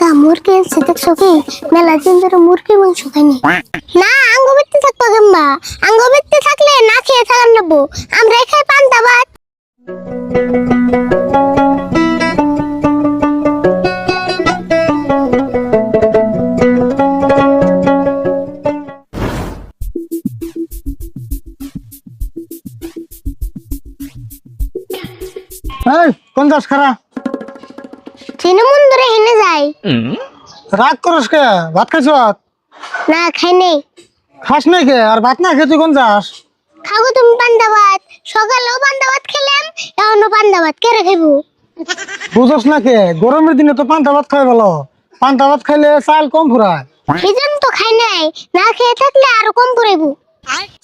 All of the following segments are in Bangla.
কাকা মুরগি আনছে দেখছ কি মেলা দিন ধরে মুরগি মাংস খাইনি। না আঙ্গ বেতে থাকব কিংবা আঙ্গ বেতে থাকলে না খেয়ে থাকার নেব। আমরা খাই পান্তা ভাত। কোন যাস খারা? তৃণমূল হেনে যাই রাগ করস কে? ভাত খাইছ? না খাই নেই। খাস নাই কে? আর ভাত না খেয়ে তুই কোন যাস? খাব তুমি পান্তা ভাত। সকালেও পান্তা ভাত খেলাম এখনও পান্তা ভাত কেড়ে খাইবো। বুঝস না কে? গরমের দিনে তো পান্তা ভাত খাই ভালো। পান্তা ভাত খাইলে চাল কম ফুরায়। সেজন্য তো খাই নাই। না খেয়ে থাকলে আরও কম পড়াইবো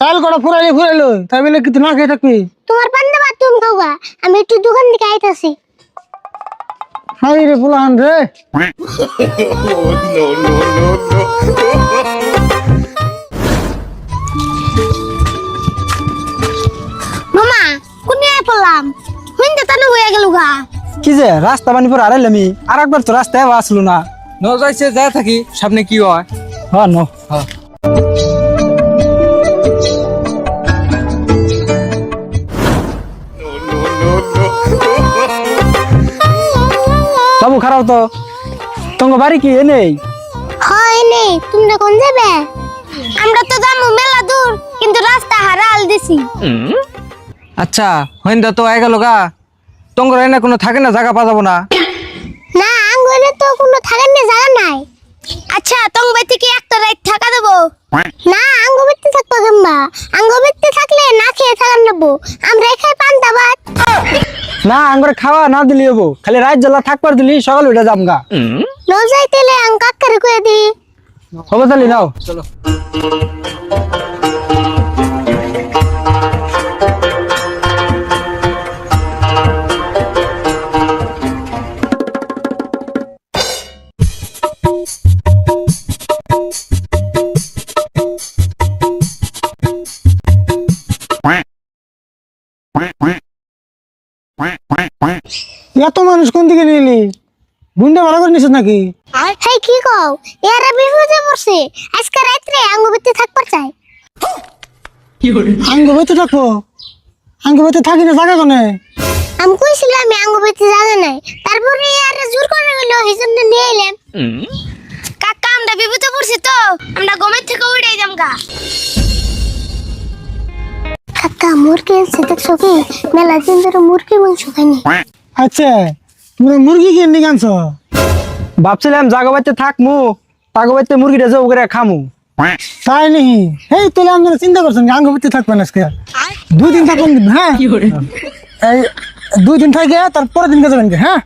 চাল কটা ফুরাইলে ফুরাইলো তাই বলে কি তুই না খেয়ে থাকবি? তোমার পান্তা ভাত তুমি খাওয়া আমি একটু দোকান থেকে আইতাছি। হাই রে ফুলান রে। মামা কোনে পড়লাম হুইন্দে তানে হয়ে গেল গা। কি যে রাস্তা বানি পর আড়াইলাম আমি আর একবার তো রাস্তায় আসলো না। ন যাইছে যাই থাকি সামনে কি হয়? হ্যাঁ ন। বাবু খারাপ তো? তোমার বাড়ি কি এ নেই? হয় নেই। তোমরা কোন যাবে? আমরা তো যাব মেলা দূর কিন্তু রাস্তা হারাল দিছি। আচ্ছা হইন্দা তো আই গেল গা। তোমার এনে কোনো থাকে না জায়গা পাওয়া যাব না। না আঙ্গনে তো কোনো থাকার নেই জায়গা নাই। আচ্ছা তং বাড়ি থেকে একটা রাত থাকা দেবো? না আঙ্গ বেতে থাকব কিংবা আঙ্গ বেতে থাকলে না খেয়ে থাকার নেব। আমরা ভাত না আঙ্গরে খাওয়া না দিলি হব। খালি রাত জ্বালা থাকবার দিলি সকাল উঠে যাম গা ন যাইতেলে আং কাকারে কয়ে দি। হবে তাহলে নাও। চলো। এত মানুষ কোন দিকে নিলি? বুনটা ভালো করে নিছিস নাকি? হেই কি কও? এরা বিপদে পড়ছে আজকে রাত্রে আঙ্গ বেতে থাকবার চাই। আঙ্গ বেতে থাকব? আঙ্গ বেতে থাকি না জায়গা কোনে? আমি কইছিলাম আমি আঙ্গ জায়গা নাই। তারপরে এরা জোর করে গেল এই জন্য নিয়ে এলাম। কাকা আমরা বিপদে পড়ছি তো আমরা গমের থেকে উড়ে যাম গা। কাকা মুরগি আনছে দেখছ কি মেলা দিন ধরে মুরগি মাংস খাইনি আচ্ছা তোমরা মুরগি কিনে নিয়ে আনছ? ভাবছিলাম জাগো বাড়িতে থাকমু তাগো বাড়িতে মুরগিটা যাব করে খামু। তাই নাকি? এই তোলে আমরা চিন্তা করছেন যে আঙ্গ বেতে থাকবেন আজকে? দুই দিন থাকবেন কিন্তু, হ্যাঁ এই দুই দিন থাকে তারপরের দিনকে যাবেন কি, হ্যাঁ?